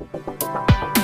Thank you.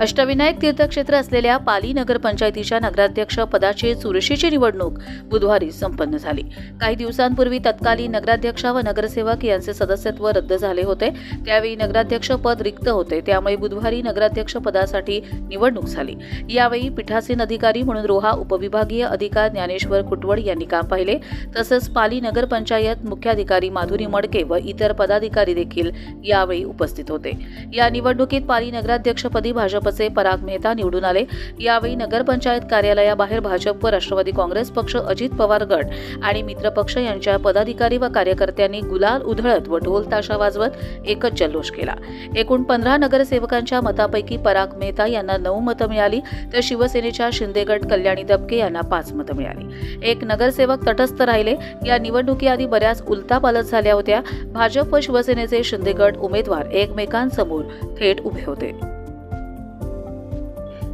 Ashtavinayak तीर्थक्षेत्र असलेल्या पाली नगरपंचायतीच्या नगराध्यक्ष पदाची चुरशीची निवडणूक बुधवारी संपन्न झाली. काही दिवसांपूर्वी तत्कालीन नगराध्यक्ष व नगरसेवक यांचे सदस्यत्व रद्द झाले होते. त्यावेळी नगराध्यक्ष पद रिक्त होते. त्यामुळे बुधवारी नगराध्यक्ष पदासाठी निवडणूक झाली. यावेळी पीठासीन अधिकारी म्हणून रोहा उपविभागीय अधिकार ज्ञानेश्वर कुटवड यांनी काम पाहिले. तसंच पाली नगरपंचायत मुख्याधिकारी माधुरी मडके व इतर पदाधिकारी देखील यावेळी उपस्थित होते. या निवडणुकीत पाली नगराध्यक्षपदी भाजप भाजपचे पराग मेहता निवडून आले. यावेळी नगरपंचायत कार्यालयाबाहेर भाजप व राष्ट्रवादी काँग्रेस पक्ष अजित पवार गट आणि मित्रपक्ष यांच्या पदाधिकारी व कार्यकर्त्यांनी गुलाल उधळत व ढोल ताशा वाजवत एकच जल्लोष केला. एकूण पंधरा नगरसेवकांच्या मतापैकी पराग मेहता यांना नऊ मतं मिळाली तर शिवसेनेच्या शिंदेगड कल्याणी दबके यांना पाच मतं मिळाली. एक नगरसेवक तटस्थ राहिले. या निवडणुकीआधी बऱ्याच उलतापालत झाल्या होत्या. भाजप व शिवसेनेचे शिंदेगड उमेदवार एकमेकांसमोर थेट उभे होते.